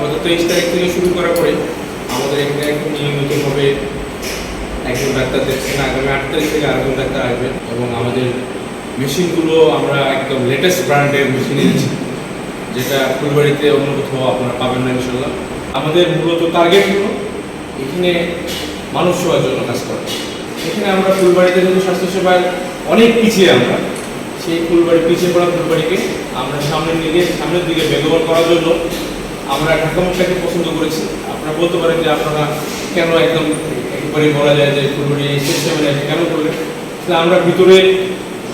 গত তেইশ তারিখ থেকে শুরু করার পরে আমাদের এখানে একদম নিয়মিতভাবে একজন ডাক্তার দেখছেন, আগামী আট তারিখ থেকে আরেকজন ডাক্তার আসবেন এবং আমাদের মেশিনগুলো আমরা একদম লেটেস্ট ব্র্যান্ডের মেশিন এনেছি যেটা ফুলবাড়িতে অন্য কোথাও আপনারা পাবেন না ইনশাল্লাহ আমাদের মূলত টার্গেট হলো এখানে মানুষ সেবার জন্য কাজ করা। এখানে আমরা ফুলবাড়িতে যেহেতু স্বাস্থ্যসেবায় অনেক পিছিয়ে আমরা, সেই ফুলবাড়ি পিছিয়ে পড়া ফুলবাড়িকে আমরা সামনের দিকে সামনের দিকে বেগবান করার জন্য আমরা ঢাকামুখটাকে পছন্দ করেছি। আপনারা বলতে পারেন যে আপনারা কেন একদম একবারে বলা যায় যে ফুলবাড়ি সিস্টেমে কেন করলেন? আমরা ভিতরে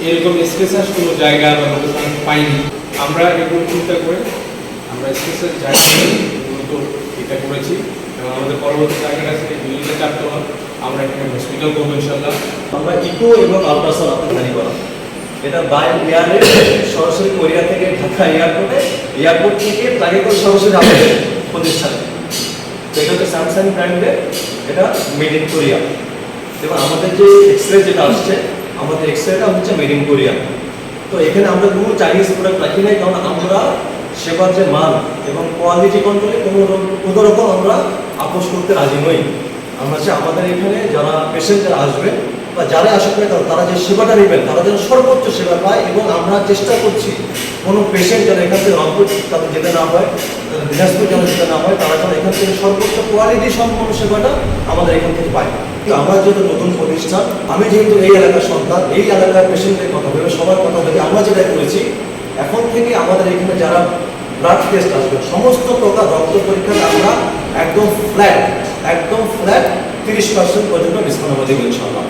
এরকম স্পেশাস কোনো জায়গা বা লোকেশন পাইনি। আমরা এরকম চিন্তা করে আমরা স্পেশাল জায়গা মূলত এটা করেছি এবং আমাদের পরবর্তী টার্গেট আছে দুইটা চারতলা। আমরা এখানে হসপিটাল করব ইনশাল্লাহ আমরা ইকো এবং আল্ট্রাসাউন্ড আপনার জানি করা এটা বাই এয়ারে সরাসরি কোরিয়া থেকে ঢাকা এয়ারপোর্টে এয়ারপোর্ট থেকে ফ্লাইটে করে সরাসরি আমাদের প্রতিষ্ঠানে। তো এটা হচ্ছে স্যামসাং ব্র্যান্ডের এটা মেড ইন কোরিয়া এবং আমাদের যে এক্সরে যেটা আসছে, আমাদের এক্সরেটা হচ্ছে মেড ইন কোরিয়া তো এখানে আমরা কোনো চাইনিজ প্রোডাক্ট রাখি নাই, কারণ আমরা সেবার যে মান এবং কোয়ালিটি কন্ট্রোলে কোনো কোনো রকম আমরা আপোষ করতে রাজি নই। আমরা আমাদের এখানে যারা পেশেন্ট যারা আসবে বা যারা আসুক না কেন তারা যে সেবাটা নেবেন, তারা যেন সর্বোচ্চ সেবা পায় এবং আমরা চেষ্টা করছি কোনো পেশেন্ট যেন এখান থেকে রংপুর তাদের যেতে না হয় দিনাজপুর যেন যেতে না হয়, তারা যেন এখান থেকে সর্বোচ্চ কোয়ালিটি সম্পন্ন সেবাটা আমাদের এখান থেকে পায়। কিন্তু আমরা যেহেতু নতুন প্রতিষ্ঠান, আমি যেহেতু এই এলাকার সন্তান, এই এলাকার পেশেন্টের কথা ভেবে, সবার কথা ভেবে আমরা যেটা করেছি, এখন থেকে আমাদের এখানে যারা ব্লাড টেস্ট আসবে, সমস্ত প্রকার রক্ত পরীক্ষাতে আমরা একদম ফ্ল্যাট একদম ফ্ল্যাট তিরিশ পার্সেন্ট পর্যন্ত ডিসকাউন্ট আমরা দেবো ইনশাল্লাহ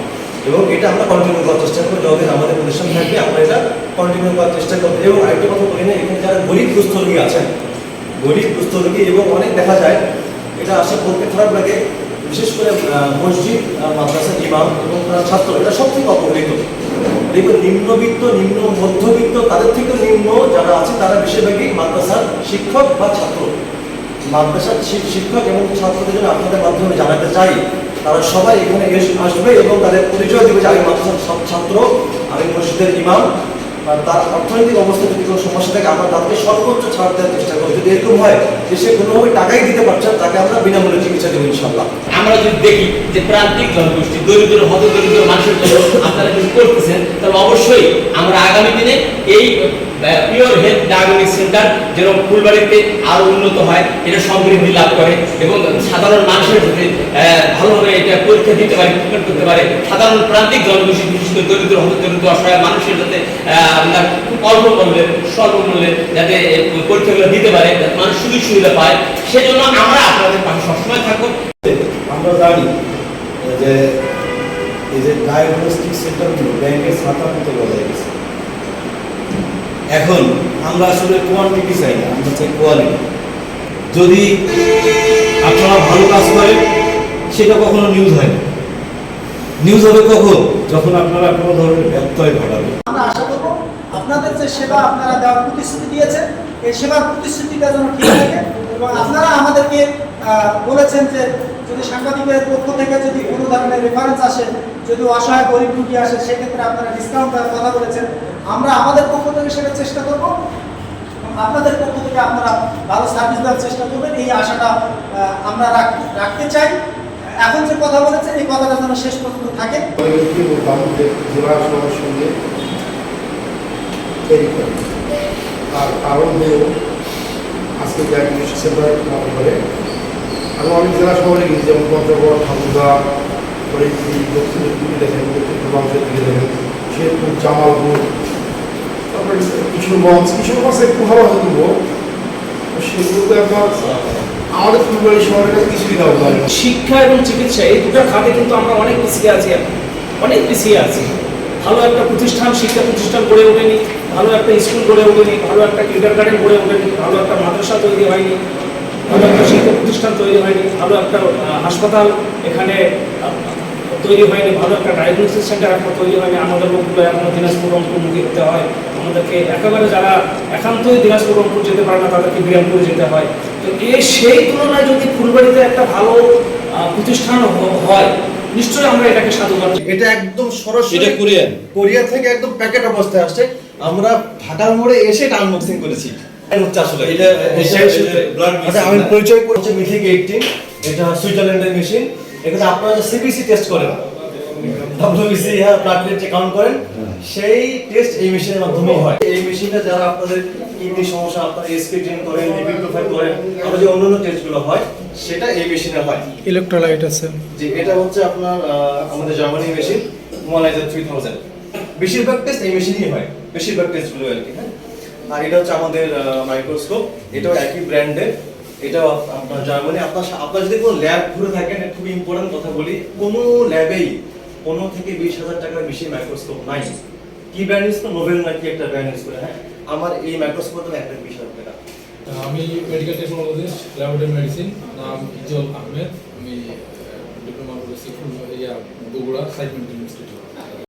এবং এটা আমরা কন্টিনিউ করার চেষ্টা করব যতদিন আমাদের প্রতিষ্ঠান থাকবে, আমরা এটা কন্টিনিউ করার চেষ্টা করব। এবং আরেকটা কথা বলি না, এখানে যারা গরিব দুস্থ আছেন, গরিব দুস্থ এবং অনেক দেখা যায়, এটা আসে বলতে খারাপ লাগে, বিশেষ করে মসজিদ আর মাদ্রাসার ইমাম এবং তার ছাত্র, এটা সব থেকে অপহৃত দেখুন নিম্নবিত্ত, নিম্ন মধ্যবিত্ত, তাদের থেকে নিম্ন যারা আছে, তারা বেশিরভাগই মাদ্রাসার শিক্ষক বা ছাত্র। মাদ্রাসার শিক্ষক এবং ছাত্রদের জন্য আপনাদের মাধ্যমে জানাতে চাই তারা সবাই এখানে এস- আসবে এবং তাদের পরিচয় দেবে যে আমি মাদ্রাসার সব ছাত্র আমি মসজিদের ইমাম। আর তার অর্থনৈতিক অবস্থা যদি কোনো সমস্যা থাকে, আমরা তাদেরকে সর্বোচ্চ ছাড় দেওয়ার চেষ্টা করি যদি এরকম হয় যে সে কোনোভাবে টাকাই দিতে পারছে তাকে আমরা বিনামূল্যে চিকিৎসা দেবো ইনশাল্লাহ আমরা যদি দেখি যে প্রান্তিক জনগোষ্ঠী, দরিদ্র হত দরিদ্র মানুষের জন্য আপনারা কিছু করতেছেন, তাহলে অবশ্যই আমরা আগামী দিনে এই পিওর হেলথ ডায়াগনস্টিক সেন্টার যেন ফুলবাড়িতে আরও উন্নত হয়, এটা সমৃদ্ধি লাভ করে এবং সাধারণ মানুষের যাতে ভালোভাবে এটা পরীক্ষা দিতে পারে ট্রিটমেন্ট করতে পারে। সাধারণ প্রান্তিক জনগোষ্ঠী, বিশেষ করে দরিদ্র দরিদ্র অসহায় মানুষের যাতে আপনার খুব অল্প মূল্যে, স্বল্প মূল্যে যাতে পরীক্ষাগুলো দিতে পারে মানুষ সুযোগ সুবিধা পায়। সেজন্য আমরা আপনাদের পাশে সবসময় থাকব। আমরা জানি যে, এই যে ডায়াগনস্টিক সেন্টারগুলো ব্যাংকের ছাতার মতো বলা গেছে এখন আমরা আসলে কোয়ান্টিটি চাই না, আমরা চাই কোয়ালিটি যদি আপনারা ভালো কাজ করেন, সেটা কখনো নিউজ হয় না। নিউজ হবে কখন? যখন আপনারা কোনো ধরনের ব্যত্যয় ঘটাবে আমরা আশা করব আপনাদের যে সেবা আপনারা দেওয়ার প্রতিশ্রুতি দিয়েছেন, এই সেবার প্রতিশ্রুতিটা যেন ঠিক থাকে এবং আপনারা আমাদেরকে বলেছেন যে যদি সাংবাদিকের পক্ষ থেকে যদি কোনো ধরনের রেফারেন্স আসে, যদি অসহায় গরিব রুগী আসে, সেক্ষেত্রে আপনারা ডিসকাউন্ট দেওয়ার কথা বলেছেন। আমরা আমাদের পক্ষ থেকে সেটা চেষ্টা করব। আপনাদের পক্ষ থেকে আপনারা ভালো সার্ভিস দেওয়ার চেষ্টা করবেন। এই আশাটা আমরা রাখতে চাই। এখন যে কথা বলেছেন, এই কথাটা যেন শেষ পর্যন্ত থাকে। যে আর কারণ হলো, আজকে ডায়াগনোস সেন্টার মতো করে আমি জেলা শহরে গেছি, যেমন পঞ্চগড় দক্ষিণের দিকে দেখেন দিকে দেখেন, শেরপুর, জামালপুর, তারপরে কিশোরগঞ্জ কিশোরগঞ্জ একটু ভালো আপনার আমাদের শহরের শিক্ষা এবং চিকিৎসা, এই দুটো খাতে কিন্তু আমরা অনেক পিছিয়ে আছি অনেক পিছিয়ে আছি। ভালো একটা প্রতিষ্ঠান, শিক্ষা প্রতিষ্ঠান গড়ে ওঠেনি, ভালো একটা স্কুল গড়ে ওঠেনি, ভালো একটা কিন্ডার গার্ডেন গড়ে ওঠেনি, ভালো একটা মাদ্রাসা তৈরি হয়নি ভালো একটা শিক্ষা প্রতিষ্ঠান তৈরি হয়নি ভালো একটা হাসপাতাল এখানে তৈরি হয়নি ভালো একটা ডায়াগনোসিস সেন্টার এখনও তৈরি হয়নি। আমাদের লোকগুলো এখনও দিনাজপুর রংপুরমুখী হতে হয়। আমাদেরকে একেবারে যারা একান্তই দিনাজপুর রংপুর যেতে পারে না তাদেরকে বিরামপুরে যেতে হয়। তো এই সেই তুলনায় যদি ফুলবাড়িতে একটা ভালো আহ, প্রতিষ্ঠান হয় নিশ্চয়ই আমরা এটাকে সাধুবাদ এটা একদম সরাসরি এটা কোরিয়ান কোরিয়া থেকে একদম প্যাকেট অবস্থায় আসছে। আমরা ঢাকার মোড়ে এসে আনবক্সিং করেছি। আমি পরিচয় করছি মিথিক এইটিন এটা সুইজারল্যান্ডের মেশিন। এখানে আপনারা যে সিবিসি টেস্ট করেন ডব্লিউবিসি হ্যাঁ প্লাটলেট যে কাউন্ট করেন সেই টেস্ট এই মেশিনের মাধ্যমে হয়। এই মেশিনটা যারা আপনাদের কিডনি সমস্যা আপনারা এসপিটিন করেন লিপিড প্রোফাইল করেন আমরা যে অন্যান্য টেস্টগুলো হয় সেটা এই মেশিনে হয়। ইলেকট্রোলাইট আছে। যে এটা হচ্ছে আপনার আহ, আমাদের জার্মানি মেশিন মোয়ালাইজার থ্রি থাউজেন্ড বেশিরভাগ টেস্ট এই মেশিনেই হয় বেশিরভাগ টেস্টগুলো আর কি হ্যাঁ? আর এটা হচ্ছে আমাদের মাইক্রোস্কোপ এটাও একই ব্র্যান্ডের আপ- আপনার জার্মানি আপনার আপনার যদি কোনো ল্যাব ঘুরে থাকেন, এটা খুবই ইম্পর্টেন্ট কথা বলি। কোনো ল্যাবেই পনেরো থেকে বিশ হাজার টাকার বেশি মাইক্রোস্কোপ নাই। কি ব্র্যান্ড ইউজ নোভেল নাকি একটা ব্র্যান্ড ইউজ করে? হ্যাঁ আমার এই মাইক্রোস্কোপ দাম এক লাখ বিশ হাজার টাকা আমি মেডিকেল টেকনোলজিস্ট ল্যাবরেটরি মেডিসিন নাম ইজল আহমেদ। আমি ডিপ্লোমা করেছি বগুড়া সাইড মেডিকেল ইনস্টিটিউট